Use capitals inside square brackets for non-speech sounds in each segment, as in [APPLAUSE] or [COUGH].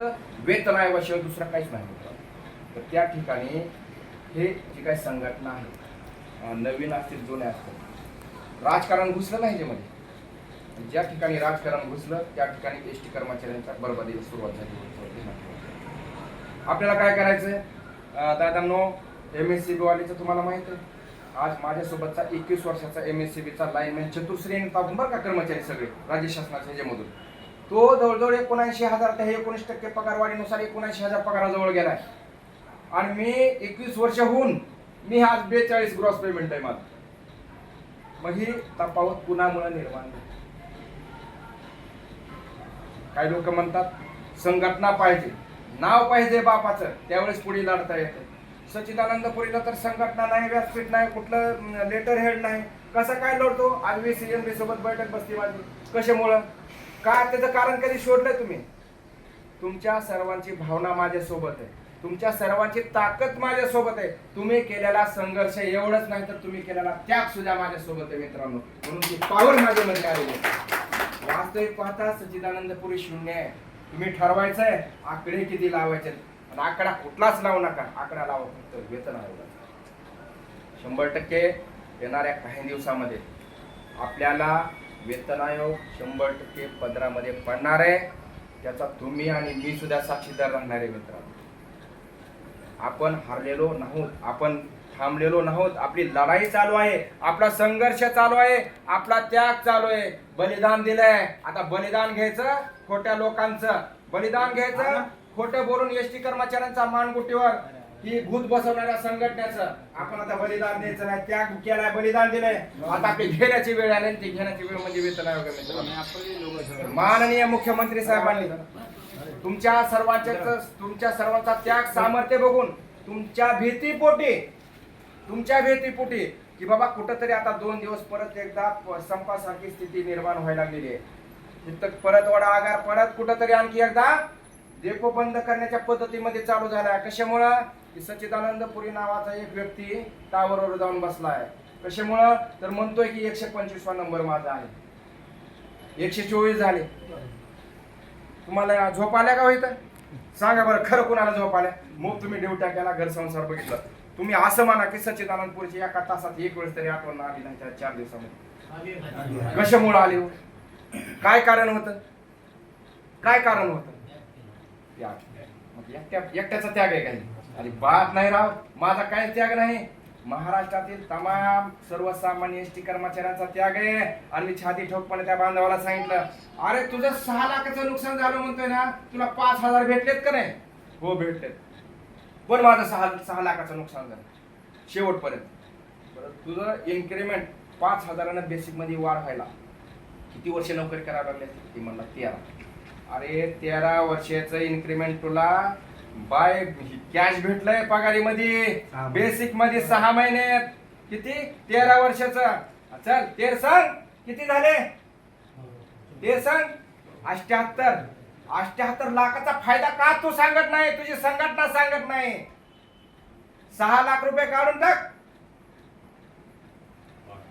वेतन आयोगाशिवाय दुसरा काहीच नाही मित्रांनो. तर त्या ठिकाणी हे जी काही संघटना आहे नवीन असतील जुन्या असतील राजकारण घुसलं नाही ह्याच्यामध्ये ज्या ठिकाणी राजकारण घुसलं त्या ठिकाणी एस टी कर्मचाऱ्यांच्या बरबादीला सुरुवात झाली. आपल्याला काय करायचंय? दादांनो एम एस सी बी वालीचं तुम्हाला माहीत आहे. आज माझ्यासोबतचा एकवीस वर्षाचा एम एस सी बीचा लाईनमॅन चतुर्श्रेणी बरं का कर्मचारी सगळे? राज्य शासनाच्या ह्याच्यामधून. तो जवळजवळ एकोणऐंशी हजार ते एकोणीस टक्के पगारवाढीनुसार एकोणऐंशी हजार पगाराजवळ गेला आहे आणि मी एकवीस वर्ष होऊन मी आज बेचाळीस ग्रॉस पेमेंट आहे माझं. मग ही तफावत कुणामुळे निर्माण झाली? काही लोक म्हणतात संघटना पाहिजे. नाव पाहिजे बापाचं. त्यावेळेस पुढे लढता येतं. सच्चिदानंद पुरीला तर संघटना नाही व्यासपीठ नाही कुठलं लेटर हेड नाही. कसं काय लढतो? आज वी सी एम सोबत बैठक बसती माझी. कशामुळं? का त्याचं कारण कधी शोधलं तुम्ही? तुमच्या सर्वांची भावना माझ्या सोबत आहे. तुमच्या सर्वांची ताकद माझ्या सोबत आहे. तुम्ही केलेला संघर्ष एवढंच नाही तर तुम्ही केलेला त्याग सुद्धा माझ्या सोबत आहे मित्रांनो. म्हणून ती पावर माझ्यामध्ये आलेली आहे. वास्तविक पाहता सच्चिदानंद पुरी शून्य आहे. तुम्ही ठरवायचंय आकडे किती लावायचे? आणि आकडा कुठलाच लावू नका. आकडा लावा फक्त. वेतन आयोगाचा. शंभर टक्के येणाऱ्या काही दिवसामध्ये आपल्याला वेतन आयोग शंभर टक्के पदरामध्ये पडणार आहे. त्याचा तुम्ही आणि मी सुद्धा साक्षीदार राहणार आहे मित्रांनो. आपण हारलेलो नाहोत आपण थांबलेलो नाहोत आपली लढाई चालू आहे आपला संघर्ष चालू आहे आपला त्याग चालू आहे. बलिदान दिलंय. आता बलिदान घ्यायचं खोट्या लोकांचं. बलिदान घ्यायचं खोटं बोलून एस टी कर्मचाऱ्यांचा मानगुटीवर. ही भूत बसवणाऱ्या संघटनेचं. आपण आता बलिदान द्यायचं नाही त्याग केलाय बलिदान दिलंय. आता आपली घेण्याची वेळ आली आणि ती घेण्याची वेळ म्हणजे वेतन आयोग. माननीय मुख्यमंत्री साहेबांनी तुमच्या सर्वांच्या तुमच्या सर्वांचा त्याग सामर्थ्य बघून तुमच्या भीतीपोटी तुमच्या भीतीपोटी की बाबा कुठंतरी आता दोन दिवस परत एकदा संपासारखी स्थिती निर्माण व्हायला लागलेली आहे. तिथं परत वडा आगार परत कुठंतरी आणखी एकदा डेपो बंद करण्याच्या पद्धतीमध्ये चालू झाला कशामुळं? की सच्चिदानंद पुरी नावाचा एक व्यक्ती टावरवर जाऊन बसला आहे. कशामुळं? तर म्हणतोय की एकशे पंचवीसवा नंबर माझा आहे. एकशे चोवीस झाले. तुम्हाला झोप आल्या का होईत सांगा बरं खरं कुणाला झोप आल्या? मग तुम्ही ड्युट्या केला घर संसार बघितलं. तुम्ही असं म्हणा की सच्चिदानंदपूरची एका तासात एक वेळेस तरी आठवण आली नाही त्या चार दिवसामध्ये. कशामुळं आली हो? काय कारण होतं? काय कारण होतं? त्याग. एकट्या एकट्याचा त्याग आहे काही. अरे बात नाही राव माझा काय त्याग नाही? महाराष्ट्रातील तमाम सर्वसामान्य एस टी कर्मचाऱ्यांचा त्याग आहे. आणि मी छाती ठोकपणे त्या बांधवाला सांगितलं अरे तुझं सहा लाखाचं नुकसान झालं म्हणतोय ना? तुला पाच हजार भेटलेत का नाही? हो भेटलेत. पण माझं सहा सहा लाखाचं नुकसान झालं. शेवटपर्यंत. बरं तुझं इन्क्रीमेंट पाच हजारानं बेसिकमध्ये वाढ व्हायला किती वर्ष नोकरी करायला लागले ती म्हणला तेरा. अरे तेरा वर्षाचं इन्क्रीमेंट तुला बाय कॅश भेटलंय पगारीमध्ये. सहा महिने. बेसिकमध्ये सहा महिन्यात किती? तेरा वर्षाचं. चल तेर सांग. किती झाले? ते सांग. अष्ट्याहत्तर अष्ट्याहत्तर लाखाचा फायदा का तू सांगत नाही? तुझी संघटना सांगत नाही. सहा लाख रुपये काढून टाक.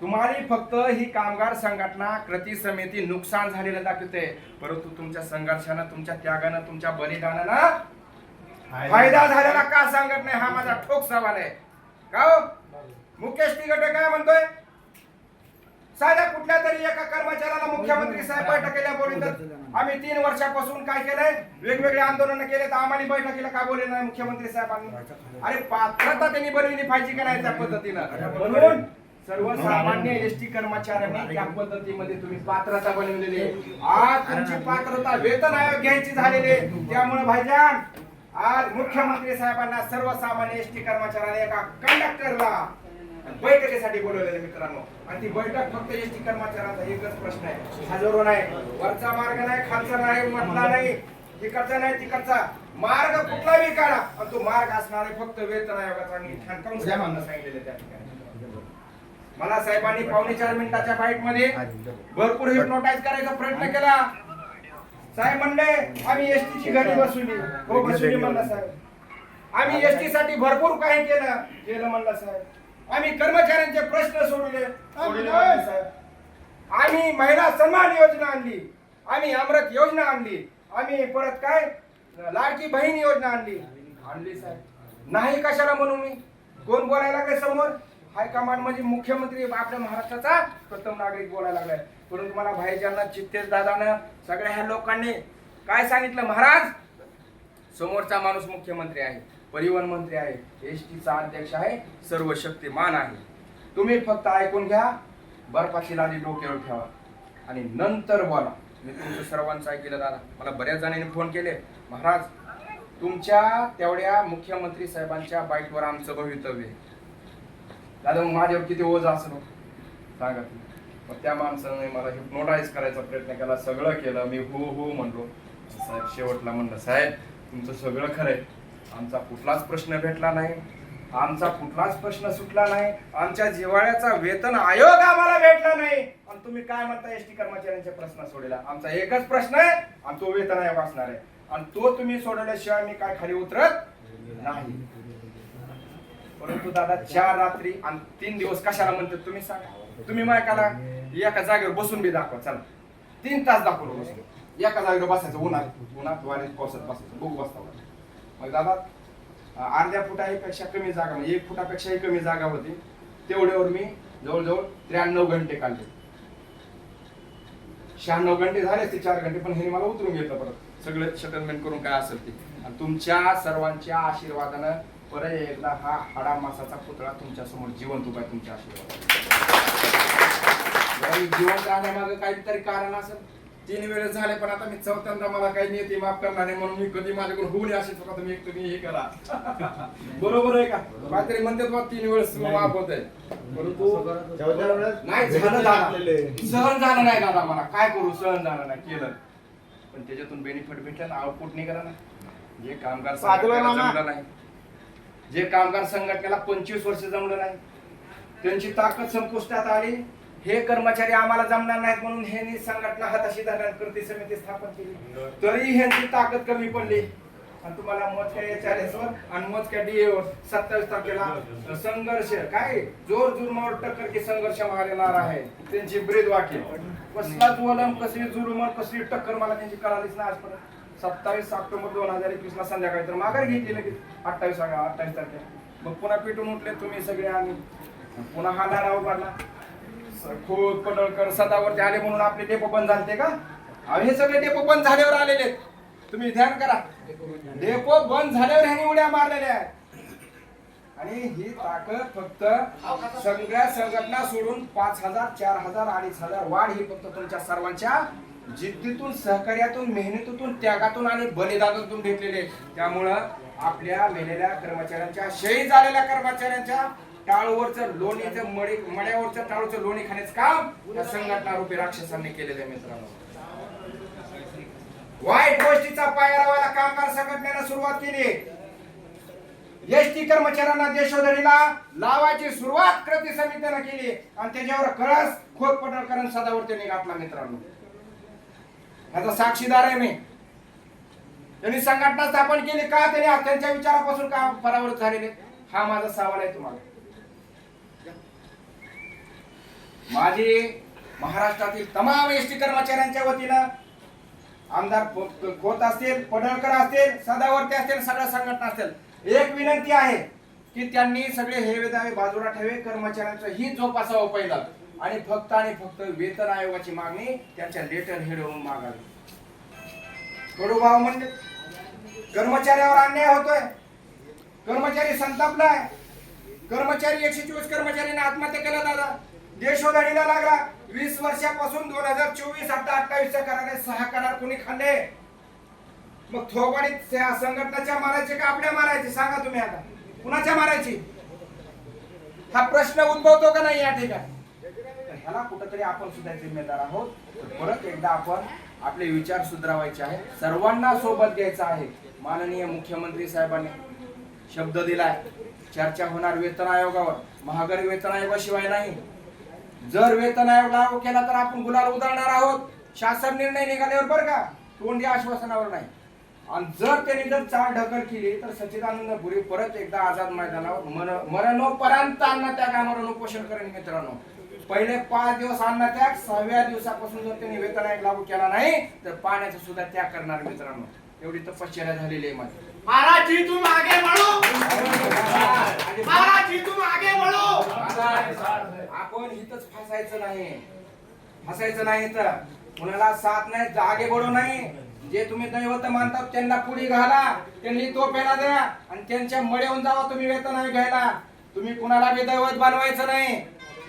तुम्हाला फक्त ही कामगार संघटना कृती समिती नुकसान झालेलं दाखवते. परंतु तुमच्या संघर्षानं तुमच्या त्यागानं तुमच्या बलिदानानं फायदा झालेला का सांगत नाही? हा माझा ठोक सवाल आहे. का हो? मुकेश तिगटे काय म्हणतोय? साध्या कुठल्या तरी एका कर्मचाऱ्याला मुख्यमंत्री साहेब बैठकीला बोलवतात आम्ही तीन वर्षापासून काय केलंय? वेगवेगळे आंदोलन केले तर आम्हाला बैठकीला का बोलले नाही मुख्यमंत्री साहेबांनी अरे पात्रता त्यांनी बनवली पाहिजे का नाही त्या पद्धतीनं? म्हणून सर्वसामान्य एस टी कर्मचाऱ्यांनी त्या पद्धतीमध्ये तुम्ही पात्रता बनवलेली आज तुमची पात्रता वेतन आयोग घ्यायची झालेली त्यामुळे भाईजान आज मुख्यमंत्री साहेबांना सर्वसामान्य एस टी कर्मचाऱ्यांना एका कंडक्टरला बैठकीसाठी बोलवलेले मित्रांनो. आणि ती बैठक फक्त एस टी कर्मचाऱ्यांचा एकच प्रश्न आहे. हजारो नाही. वरचा मार्ग नाही खालचा नाही मधला नाही तिकडचा नाही तिकडचा. मार्ग कुठलाही काढा आणि तो मार्ग असणार आहे फक्त वेतन आयोगाचा आणि ठणकावून साहेबांना सांगितलेलं त्या ठिकाणी. मला साहेबांनी पावणे चार मिनिटाच्या फाईटमध्ये भरपूर हिप्नोटाईज करायचा प्रयत्न केला. साहेब म्हणले आम्ही एसटी ची गाडी बसवली. हो बसवली म्हणला साहेब. आम्ही एसटी साठी भरपूर काही केलं केलं म्हणला साहेब. आम्ही कर्मचाऱ्यांचे प्रश्न सोडले सोडले म्हणले साहेब. आम्ही महिला सन्मान योजना आणली. आम्ही अमृत योजना आणली. आम्ही परत काय? लाड लाडकी बहीण योजना आणली. आणली साहेब. नाही कशाला म्हणू मी? कोण बोलायला लागले समोर? हायकमांड म्हणजे मुख्यमंत्री आपल्या महाराष्ट्राचा प्रथम नागरिक बोलायला लागलाय. परंतु मला भाईजांना चित्तेश दादानं सगळ्या ह्या लोकांनी काय सांगितलं? महाराज समोरचा माणूस मुख्यमंत्री आहे परिवहन मंत्री आहे एस टीचा अध्यक्ष आहे सर्व शक्तिमान आहे. तुम्ही फक्त ऐकून घ्या बर्फाची लादी डोक्यावर ठेवा. आणि नंतर बोला. मी तुमचं सर्वांचं ऐकलं दादा. मला बऱ्याच जणांनी फोन केले. महाराज तुमच्या तेवढ्या मुख्यमंत्री साहेबांच्या बाईकवर आमचं भवितव्य आहे. दादा मग माझ्यावर किती ओझ असलो? सांगा तुम्ही. मग त्या माणसाने मला हिप्नोटाईज करायचा प्रयत्न केला सगळं केलं. मी हो हो म्हणलो. साहेब शेवटला म्हणलं साहेब तुमचं सगळं खरंय. आमचा कुठलाच प्रश्न भेटला नाही. आमचा कुठलाच प्रश्न सुटला नाही. आमच्या जिव्हाळ्याचा वेतन आयोग आम्हाला भेटला नाही. आणि तुम्ही काय म्हणता एस टी कर्मचाऱ्यांचे प्रश्न सोडला आमचा एकच प्रश्न आहे आणि तो वेतन आयोग असणार आहे. आणि तो तुम्ही सोडवल्याशिवाय मी काय खाली उतरत नाही. परंतु दादा चार रात्री आणि तीन दिवस कशाला म्हणतात तुम्ही सांगा? तुम्ही मायकाला? एका जागेवर बसून बी दाखवा चला. तीन तास दाखवलं बसून एका जागेवर बसायचं उन्हात उन्हात वारीत पावसात बसायचं बघू बसता मग दादा अर्ध्या फुटापेक्षा कमी जागा म्हणजे एक फुटापेक्षाही कमी जागा होती. तेवढ्यावर मी जवळजवळ त्र्याण्णव घंटे काढले. शहाण्णव घंटे झाले ते चार घंटे पण हे मला उतरून घेतलं परत. सगळं सेटलमेंट करून काय असेल ते. आणि तुमच्या सर्वांच्या आशीर्वादानं परत एकदा हा हाडा मासाचा पुतळा तुमच्यासमोर जिवंत उभा तुमच्या आशीर्वादाने. जिवंत राहण्यामागे काहीतरी कारण असेल. तीन वेळेस झाले पण आता मी चौथ्यांदा मला काही नियती माफ करणार नाही म्हणून मी कधी माझ्याकडून होऊ नये अशी चुका तुम्ही एक तुम्ही हे करा [LAUGHS] बरोबर आहे का? काहीतरी म्हणतात बा तीन वेळेस माफ होत आहे परंतु नाही झालं दादा सहन झालं नाही दादा मला. काय करू सहन झालं नाही केलं. पण त्याच्यातून बेनिफिट भेटलं ना आउटपुट निघाला ना. जे कामगार जमलं नाही. जे कामगार संघटनेला पंचवीस वर्ष जमलं नाही. त्यांची ताकद संपुष्टात आली. हे कर्मचारी आम्हाला जमणार नाहीत म्हणून ह्यांनी संघटना हाताशी धरण्यात कृती समिती स्थापन केली. तरी ह्यांची ताकद कमी पडली. आणि तुम्हाला मोजक्या एच आर एस वर आणि मोजक्या डीए वर सत्तावीस तारखेला संघर्ष काय? जोर जुरमावर टक्कर की संघर्ष मारणार आहे. त्यांची ब्रीद वाक्य कसलाच वलम कसली जुरुमर कसली टक्कर मला त्यांची कळालीच नाही आजपर्यंत. सत्तावीस ऑक्टोबर दोन हजार एकवीस ला संध्याकाळी तर माघार घेतली लगेच. अठ्ठावीस अठ्ठावीस तारखेला. मग पुन्हा पेटून उठले तुम्ही सगळे आम्ही. पुन्हा हा नारा उभारला. खोत पडळकर सदावरती आले म्हणून आपले डेपो बंद झाले का? अहो, हे सगळे डेपो बंद झाल्यावर आलेले आहेत. तुम्ही ध्यान करा. डेपो बंद झाल्यावर ह्यांनी उड्या मारलेल्या आहेत. आणि ही ताकद फक्त सगळ्या संघटना सोडून पाच हजार चार हजार अडीच हजार वाढ ही फक्त तुमच्या सर्वांच्या जिद्दीतून सहकार्यातून मेहनतीतून त्यागातून आणि बलिदानातून भेटलेले त्यामुळं आपल्या मेलेल्या कर्मचाऱ्यांच्या शहीद झालेल्या कर्मचाऱ्यांच्या टाळूवरचं लोणीचं मडी मड्यावरचं टाळूचं लोणी खाण्याचं काम या संघटना रूपी राक्षसांनी केलेलं आहे मित्रांनो. वाईट गोष्टीचा पाया लावायला कामगार संघटनेनं सुरुवात केली. एस टी कर्मचाऱ्यांना देशोधडीला लावायची सुरुवात कृती समितीनं केली. आणि त्याच्यावर कळस खोत पटळकर सदावर त्यांनी घातला मित्रांनो. ह्याचा साक्षीदार आहे मी. त्यांनी संघटना स्थापन केली का? त्यांनी त्यांच्या विचारापासून का परावृत झालेले? हा माझा सवाल आहे तुम्हाला. माझी महाराष्ट्रातील तमाम एस टी कर्मचाऱ्यांच्या वतीनं आमदार खोत असतील पडळकर असतील सदावर्ती असतील सगळ्या संघटना असतील एक विनंती आहे की त्यांनी सगळे हे वेदावे बाजूला ठेवे कर्मचाऱ्यांचं ही जोपासावं पहिलं. आणि फक्त आणि फक्त वेतन आयोगाची मागणी त्यांच्या लेटर हेडवरून मागावी. कडूभाव म्हणजे कर्मचाऱ्यावर अन्याय होतोय. कर्मचारी संतापलाय. कर्मचारी एकशे चोवीस कर्मचाऱ्यांनी आत्महत्या केला दादा. देशोधडीला लागला. वीस वर्षापासून दोन हजार चोवीस आता अठ्ठावीसच्या कराराने सहा करार कोणी खाल्ले? मग थोबाडीत त्या संघटनाच्या मारायचे का आपल्या मारायचे? सांगा तुम्ही आता. कुणाच्या मारायची? हा प्रश्न उद्भवतो का नाही या ठिकाणी? ह्याला कुठंतरी आपण सुद्धा जिम्मेदार आहोत. परत एकदा आपण आपले विचार सुधारावायचे आहे सर्वांना सोबत घ्यायचा आहे. माननीय मुख्यमंत्री साहेबांनी शब्द दिलाय. चर्चा होणार वेतन आयोगावर. महागाई वेतन आयोगाशिवाय नाही. जर वेतन आयोग लागू केला तर आपण गुलाल उधळणार आहोत. शासन निर्णय निघाल्यावर बरं का तोंडी आश्वासनावर नाही. आणि जर त्यांनी जर चाल ढकल केली तर सच्चिदानंद पुरी परत एकदा आझाद मैदानावर मर- मरणोपर्यंत अन्नत्याग आम्हाला उपोषण करेन मित्रांनो. पहिले पाच दिवस अन्नत्याग सहाव्या दिवसापासून जर त्यांनी वेतन आयोग लागू केला नाही तर पाण्याचा सुद्धा त्याग करणार मित्रांनो. एवढी तपश्चर्या झालेली आहे माझी. महाराज जी तुम आगे बढ़ो महाराज जी तुम आगे बढ़ो आपण इथंच फसायचं नाही. फसायचं नाही तर कुणाला साथ नाही जागे बडो नाही. जे तुम्ही दैवत मानतात त्यांना पुढे घाला. त्यांनी तो पेला द्या आणि त्यांच्या मळेहून जावा तुम्ही वेतन नाही घ्यायला. तुम्ही कुणाला बी दैवत बनवायचं नाही.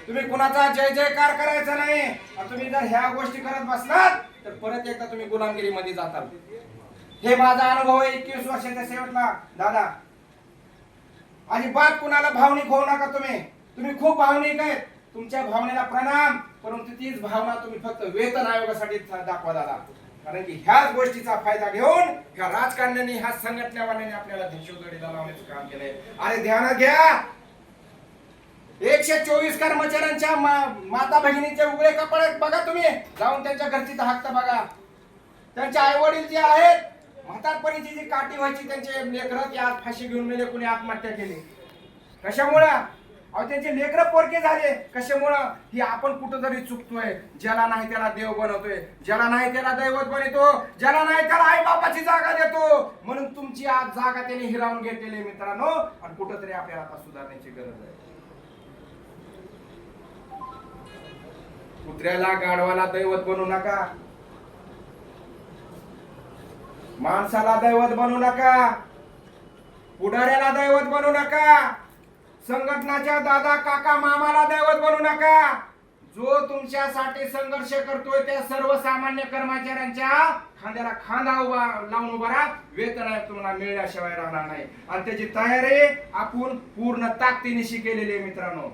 तुम्ही कुणाचा जय जयकार करायचा नाही. आणि तुम्ही जर ह्या गोष्टी करत बसलात तर परत एकदा तुम्ही गुलामगिरी मध्ये जाताल. हे माझा अनुभव आहे एकवीस वर्षाच्या शेवटला. दादा अजिबात कुणाला भावनिक होऊ नका तुम्ही. तुम्ही खूप भावनिक आहेत. तुमच्या भावनेला प्रणाम. परंतु तीच भावना तुम्ही फक्त वेतन आयोगासाठी दाखवा दादा कारण की ह्याच गोष्टीचा फायदा घेऊन ह्या राजकारण्यांनी ह्या संघटनावाल्यांनी आपल्याला धिशोदडीला लावण्याचं काम केलंय. अरे ध्यानात घ्या. एकशे चोवीस कर्मचाऱ्यांच्या मा- माता भगिनीचे उघडे कपडे बघा तुम्ही. जाऊन त्यांच्या घरची हक्क बघा. त्यांचे आई वडील जे आहेत म्हातारपणीची जी काठी व्हायची त्यांचे लेकरं ते आज फाशी घेऊन मेले कुणी आत्महत्या केली. कशामुळं? अहो त्यांचे लेकरं पोरके झाले. कशामुळं? ही आपण कुठंतरी चुकतोय. ज्याला नाही त्याला देव बनवतोय. ज्याला नाही त्याला दैवत बनवतो ज्याला नाही त्याला आई बापाची जागा देतो. म्हणून तुमची आज जागा त्याने हिरावून घेतलेली मित्रांनो. आणि कुठंतरी आपल्याला आता सुधारण्याची गरज आहे. कुत्र्याला गाढवाला दैवत बनवू नका. माणसाला दैवत बनवू नका. पुढाऱ्याला दैवत बनवू नका. संघटनाच्या दादा काका मामाला दैवत बनवू नका. जो तुमच्यासाठी संघर्ष करतोय त्या सर्वसामान्य कर्मचाऱ्यांच्या खांद्याला खांदा उभा लावून उभा राहा. वेतन तुम्हाला मिळण्याशिवाय राहणार नाही. आणि त्याची तयारी आपण पूर्ण ताकदीनिशी केलेली आहे मित्रांनो.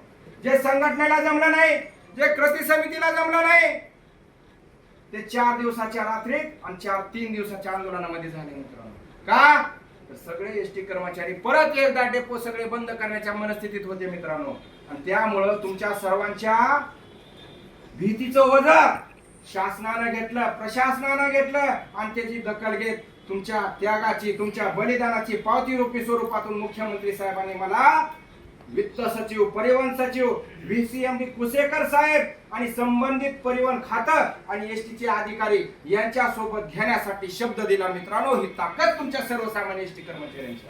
जे संघटनेला जमलं नाही जे कृती समितीला जमलं नाही ते चार दिवसाच्या रात्रीत आणि चार तीन दिवसाच्या आंदोलनामध्ये झाले मित्रांनो. का? तर सगळे एस टी कर्मचारी परत एकदा डेपो सगळे बंद करण्याच्या मनस्थितीत होते मित्रांनो. आणि त्यामुळं तुमच्या सर्वांच्या भीतीचं वजन शासनानं घेतलं प्रशासनानं घेतलं आणि त्याची दखल घेत तुमच्या त्यागाची तुमच्या बलिदानाची पावती रूपी स्वरूपातून मुख्यमंत्री साहेबांनी मला वित्त सचिव परिवहन सचिव V C M D Kusekar साहेब आणि संबंधित परिवहन खातं आणि एस चे अधिकारी यांच्या सोबत घेण्यासाठी शब्द दिला. मित्रांनो ही ताकद तुमच्या सर्वसामान्य एस टी कर्मचाऱ्यांची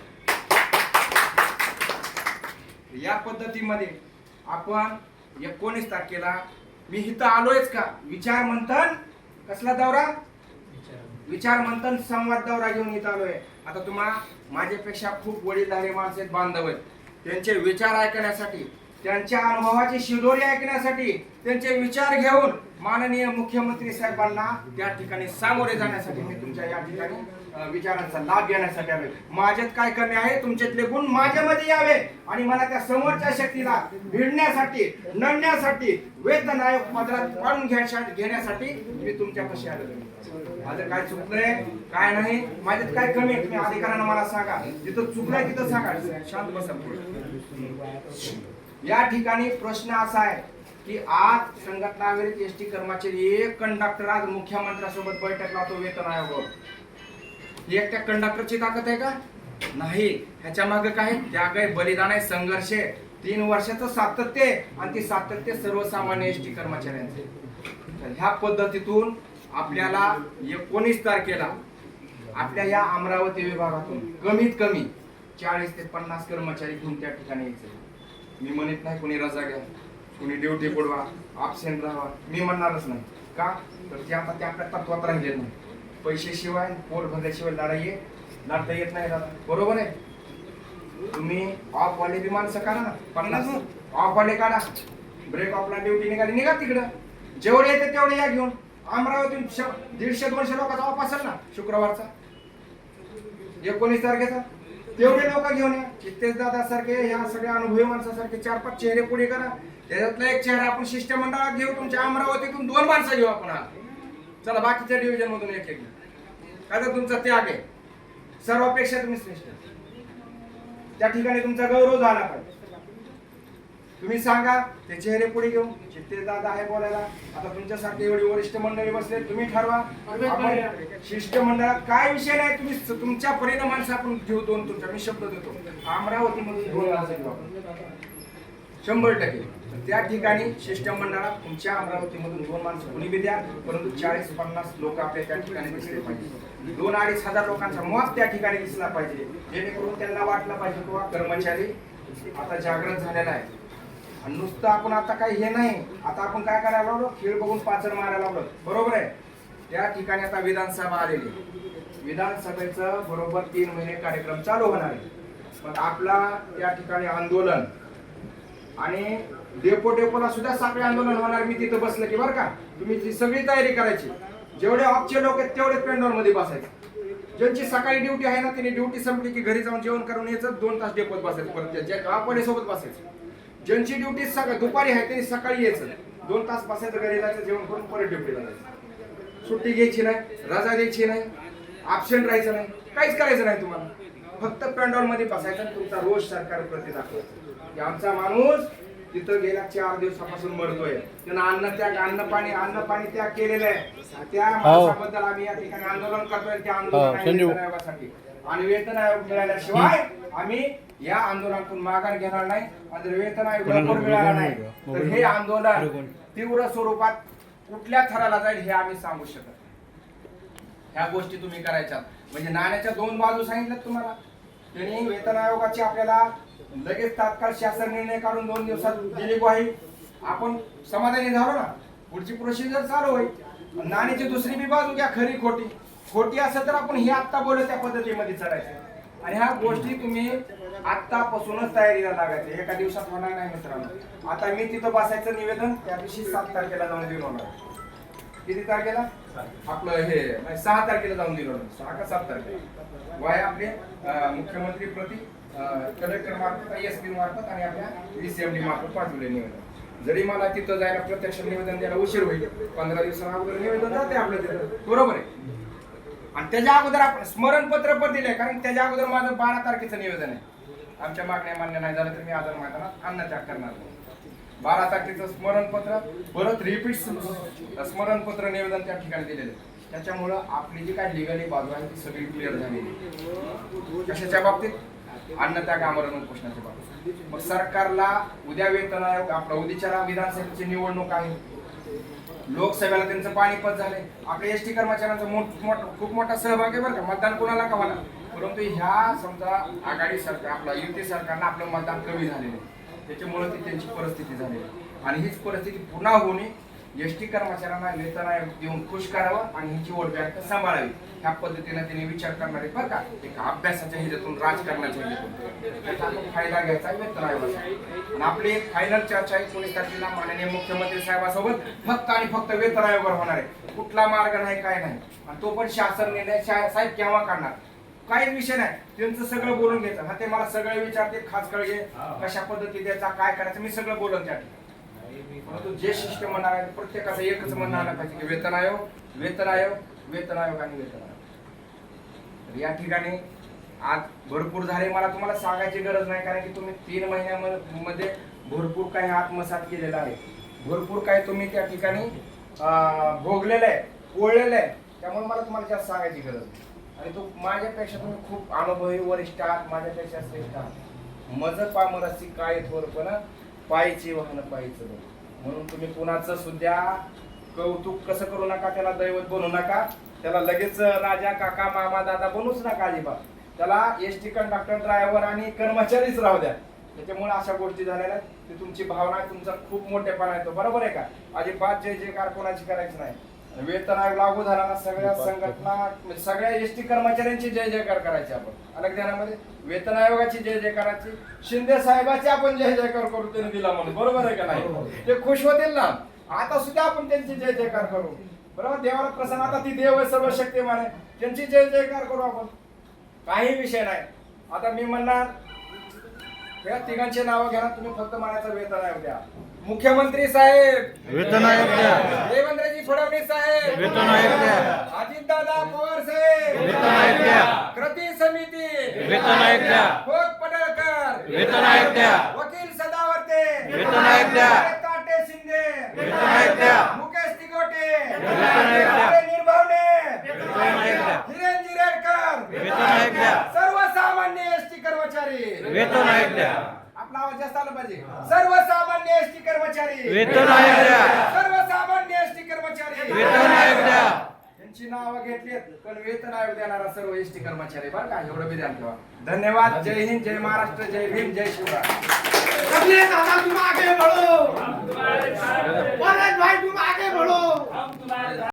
या पद्धतीमध्ये आपण एकोणीस तारखेला मी इथं आलोयच का? विचार मंथन? कसला दौरा? विचार मंथन संवाद दौरा घेऊन इथं आलोय. आता तुम्हाला माझ्यापेक्षा खूप वडीलधारे माणसे आहेत बांधव आहेत. त्यांचे विचार ऐकण्यासाठी त्यांच्या अनुभवाची शिदोरी ऐकण्यासाठी त्यांचे विचार घेऊन माननीय मुख्यमंत्री साहेबांना त्या ठिकाणी सामोरे जाण्यासाठी मी तुमच्या या ठिकाणी विचारांचा लाभ घेण्यासाठी आलोय. माझ्यात काय कमी आहे? तुमच्यातले गुण माझ्यामध्ये यावे आणि मला त्या समोरच्या शक्तीला भिडण्यासाठी नडण्यासाठी वेतन आयोग पदरात पाडून घेण्यासाठी मी तुमच्यापाशी आलेलो माझं काय चुकलंय? काय नाही? माझ्यात काय कमी आहे? तुम्ही अधिकाऱ्यांना मला सांगा. जिथं चुकलंय तिथं सांगा. शांत बसा या ठिकाणी प्रश्न असा आहे की आज संघटनाविरित एस टी कर्मचारी एक कंडक्टर आज मुख्यमंत्र्यासोबत बैठक लावतो वेतन आयोगावर एकट्या कंडक्टरची ताकद आहे का? नाही. ह्याच्या मागे काय? त्या काही बलिदान आहे संघर्ष आहे तीन वर्षाचं सातत्य आहे आणि ते सातत्य सर्वसामान्य एस टी कर्मचाऱ्यांचे. तर ह्या पद्धतीतून आपल्याला एकोणीस तारखेला आपल्या या अमरावती विभागातून कमीत कमी चाळीस ते पन्नास कर्मचारी घेऊन त्या ठिकाणी यायचे. मी म्हणत नाही कोणी रजा घ्या कोणी ड्युटी बुडवा absent राहा. मी म्हणणारच नाही. का? तर ते आता त्या आपल्या तत्वात राहिले नाही. पैशाशिवाय शिवाय पोट भरल्याशिवाय लढाई आहे. लढता येत नाही दादा बरोबर आहे? तुम्ही ऑफ वाले बी माणसं काढा ना. पन्नास. ऑफ वाले काढा. ब्रेक ऑफला ड्युटी निघाली निघा तिकडं. जेवढे येते तेवढे या घेऊन. अमरावती दीडशे दोनशे लोकांचा ऑफ असेल ना शुक्रवारचा? एकोणीस तारखेचा? तेवढे लोक घेऊन या. चित्तेश दादासारखे ह्या सगळ्या अनुभवी माणसासारखे चार पाच चेहरे पुढे करा. त्याच्यातला एक चेहरा आपण शिष्टमंडळात घेऊ तुमच्या अमरावतीतून दोन माणसं घेऊ आपण चला बाकीच्या डिव्हिजन मधून एक एक काय तर तुमचा त्याग आहे. सर्वापेक्षा तुम्ही श्रेष्ठ. त्या ठिकाणी तुमचा गौरव झाला पाहिजे. तुम्ही सांगा ते चेहरे पुढे घेऊन चित्ते दादा आहे बोलायला आता तुमच्यासारखे एवढी वरिष्ठ मंडळी बसले तुम्ही ठरवा. शिष्टमंडळात काय विषय नाही तुम्ही तुमच्या परीने माणसं आपण घेऊ दोन तुमच्या मी शब्द देतो. अमरावती मधून दोन माणसं. शंभर टक्के. तर त्या ठिकाणी शिष्टमंडळात तुमच्या अमरावतीमधून दोन माणसं कुणी बी द्या परंतु चाळीस पन्नास लोक आपल्या त्या ठिकाणी दिसले पाहिजे. दोन अडीच हजार लोकांचा मत त्या ठिकाणी दिसला पाहिजे. जेणेकरून त्यांना वाटलं पाहिजे किंवा कर्मचारी आता जागृत झालेला आहे. आणि नुसतं आपण आता काही हे नाही. आता आपण काय करायला लावलो खेळ बघून पाचर मारायला लागलो. बरोबर आहे? त्या ठिकाणी आता विधानसभा आलेली विधानसभेचं बरोबर तीन महिने कार्यक्रम चालू होणार आहे. पण आपला त्या ठिकाणी आंदोलन आणि डेपो डेपोला सुद्धा साखळी आंदोलन होणार. मी तिथं बसलं की बरं का? तुम्ही ती सगळी तयारी करायची जेवढे ऑफचे लोक आहेत तेवढे पेंडॉलमध्ये बसायचे. ज्यांची सकाळी ड्युटी आहे ना त्यांनी ड्युटी संपली की घरी जाऊन जेवण करून यायचं दोन तास डेपोत बसायचं. परत ज्या सोबत बसायचं. ज्यांची ड्युटी सकाळ दुपारी आहे त्यांनी सकाळी यायचं. दोन तास बसायचं घरी जायचं जेवण करून परत ड्युटीला जायचं. सुट्टी घ्यायची नाही रजा द्यायची नाही absent राहायचं नाही काहीच करायचं नाही तुम्हाला. फक्त पेंडॉलमध्ये बसायचं आणि तुमचा रोज सरकार प्रति दाखवायचा. की आमचा माणूस तिथं गेल्या चार दिवसापासून मरतोय. त्यानं अन्न त्याग अन्न पाणी अन्न पाणी त्याग केलेलं आहे. त्या माणसाबद्दल आम्ही या ठिकाणी आंदोलन करतोय त्या आंदोलन आयोगासाठी. आणि वेतन आयोग मिळाल्याशिवाय आम्ही या आंदोलनातून माघार घेणार नाही आणि वेतन आयोग मिळाला नाही. तर हे आंदोलन तीव्र स्वरूपात कुठल्या थराला जाईल हे आम्ही सांगू शकत नाही. ह्या गोष्टी तुम्ही करायच्या. म्हणजे नाण्याच्या दोन बाजू सांगितल्यात तुम्हाला. त्यांनी वेतन आयोगाची आपल्याला लगेच तात्काळ शासन निर्णय काढून दोन दिवसात दिली ग्वाही. आपण समाधानी झालो ना. पुढची प्रोसिजर चालू होईल. नाण्याची दुसरी बी बाजू घ्या खरी खोटी. खोटी असेल तर आपण हे आत्ता बोलू त्या पद्धतीमध्ये चढायचं. आणि ह्या गोष्टी तुम्ही आत्तापासूनच तयारीला लागायचे. एका दिवसात होणार नाही मित्रांनो. आता मी तिथं बसायचं निवेदन त्या दिवशी सात तारखेला जाऊन दिलं होणार. किती तारखेला? आपलं हे नाही, सहा तारखेला जाऊन दिलं सहा का सात तारखेला? वाय आपले मुख्यमंत्री प्रति कलेक्टर मार्फत एस पी मार्फत आणि आपल्या व्हीसीएमडी मार्फत पाठवले निवेदन. जरी मला तिथं जायला प्रत्यक्ष निवेदन द्यायला उशीर होईल पंधरा दिवसांना अगोदर निवेदन जाते आपलं तिथं. बरोबर आहे? आणि त्याच्या अगोदर आपण स्मरणपत्र पण दिलंय कारण त्याच्या अगोदर माझं बारा तारखेचं निवेदन आहे. आमच्या मागण्या मान्य नाही झालं तर मी आजार मैदानात अन्नत्याग करणार बारा तारखेचं स्मरणपत्र परत रिपीट स्मरणपत्र निवेदन त्या ठिकाणी दिलेलं आहे. त्याच्यामुळं आपली जी काय लिगली बाजू आहे ती सगळी क्लिअर झालेली कशाच्या बाबतीत? अन्नत्याग आमरण उपोषणाच्या बाबतीत. मग सरकारला उद्या वेतन आयोग आपला उद्याच्या विधानसभेची निवडणूक आहे. लोकसभेला त्यांचं पाणीपत झाले आपल्या एस टी कर्मचाऱ्यांचा मोठ खूप मोठा सहभाग आहे बरं का. मतदान कोणाला का मला परंतु ह्या समजा आघाडी सरकार आपला युती सरकारनं आपलं मतदान कमी झालेलं आहे. त्याच्यामुळे ती त्यांची परिस्थिती झाली आहे. आणि हीच परिस्थिती पुन्हा होऊ नये एस टी कर्मचाऱ्यांना वेतन आयोग देऊन खुश करावं आणि हिची वोट बँक सांभाळावी. ह्या पद्धतीने त्यांनी विचार करणार बरं का एक अभ्यासाच्या ह्याच्यातून राजकारणाच्या ह्याच्यातून. त्याचा फायदा घ्यायचा वेतन आयोगाचा. आणि आपली एक फायनल चर्चा आहे पोलीस तारखेला माननीय मुख्यमंत्री साहेबांसोबत फक्त आणि फक्त वेतन आयोगावर होणार आहे. कुठला मार्ग नाही काय नाही. आणि तो पण शासन निर्णय साहेब केव्हा काढणार? काहीच विषय नाही. त्यांचं सगळं बोलून घ्यायचं. हा ते मला सगळे विचारते खास कळगे कशा पद्धती द्यायचा काय करायचं मी सगळं बोलून त्या ठिकाणी परंतु जे शिष्ट म्हणणार आहे प्रत्येकाचं एकच म्हणणार आलं पाहिजे की वेतन आयोग वेतन आयोग वेतन आयोग आणि वेतन आयोग. तर या ठिकाणी आज भरपूर झाले. मला तुम्हाला सांगायची गरज नाही कारण की तुम्ही तीन महिन्यामध्ये भरपूर काही आत्मसात केलेलं आहे. भरपूर काही तुम्ही त्या ठिकाणी भोगलेलं आहे पोळलेलं आहे. त्यामुळे मला तुम्हाला जास्त सांगायची गरज नाही. आणि तो माझ्यापेक्षा तुम्ही खूप अनुभवी वरिष्ठ आहात माझ्यापेक्षा श्रेष्ठ आहात. मज पामरसी काय थोरपण पायची वाहन पायचं म्हणून तुम्ही कुणाचं सुद्धा कौतुक कसं करू नका त्याला दैवत बनवू नका. त्याला लगेच राजा काका मामा दादा बनूच नका अजिबात. त्याला एस टी कंडक्टर ड्रायव्हर आणि कर्मचारीच राहू द्या. त्याच्यामुळे अशा गोष्टी झालेल्या आहेत. तुमची भावना आहे तुमचा खूप मोठेपणा येतो बरोबर आहे का? अजिबात जय जयकार कोणाची करायची नाही. वेतन आयोग लागू झाला ना सगळ्या संघटना म्हणजे सगळ्या एस टी कर्मचाऱ्यांची जय जयकार करायची आपण. अलग ध्यानामध्ये वेतन आयोगाची जय जयकाराची शिंदे साहेबाची आपण जय जयकार करू त्यांनी दिला म्हणून. बरोबर आहे का नाही? ते खुश होतील ना? आता सुद्धा आपण त्यांची जय जयकार करू. बरोबर? देवाला प्रसन्न आता ती देव आहे सर्व शक्तिमान आहे. त्यांची जय जयकार करू आपण. काही विषय नाही. आता मी म्हणणार या तिघांचे नावं घ्या तुम्ही फक्त मानाचं वेतन आयोग द्या. मुख्यमंत्री साहेब वेतन आयोग द्या देवेंद्रजी फडणवीस साहेब वेतन आयोग द्या अजितदादा पवार साहेब वेतन आयोग द्या कृती समिती वेतन आयोग द्या खोत पडळकर वेतन आयोग द्या वकील सदावर्ते वेतन आयोग द्या ताटे शिंदे वेतन आयोग द्या मुकेश तिकोटे वेतन आयोग द्या निर्भावने वेतन आयोग द्या हिरेन जिरेडकर वेतन आयोग द्या सर्वसामान्य एस टी कर्मचारी वेतन आयोग द्या वेतन आयोग द्या सर्वसामान्य एसटी कर्मचारी. वेतन आयोग द्या यांची नावं घेतली पण वेतन आयोग देणारा सर्व एस टी कर्मचारी बरं का? एवढं बी ध्यान ठेवा धन्यवाद. जय हिंद जय महाराष्ट्र जय भीम जय शिवराय. सबले दादा तुम आगे बढ़ो भारत भाई तुम आगे बढ़ो.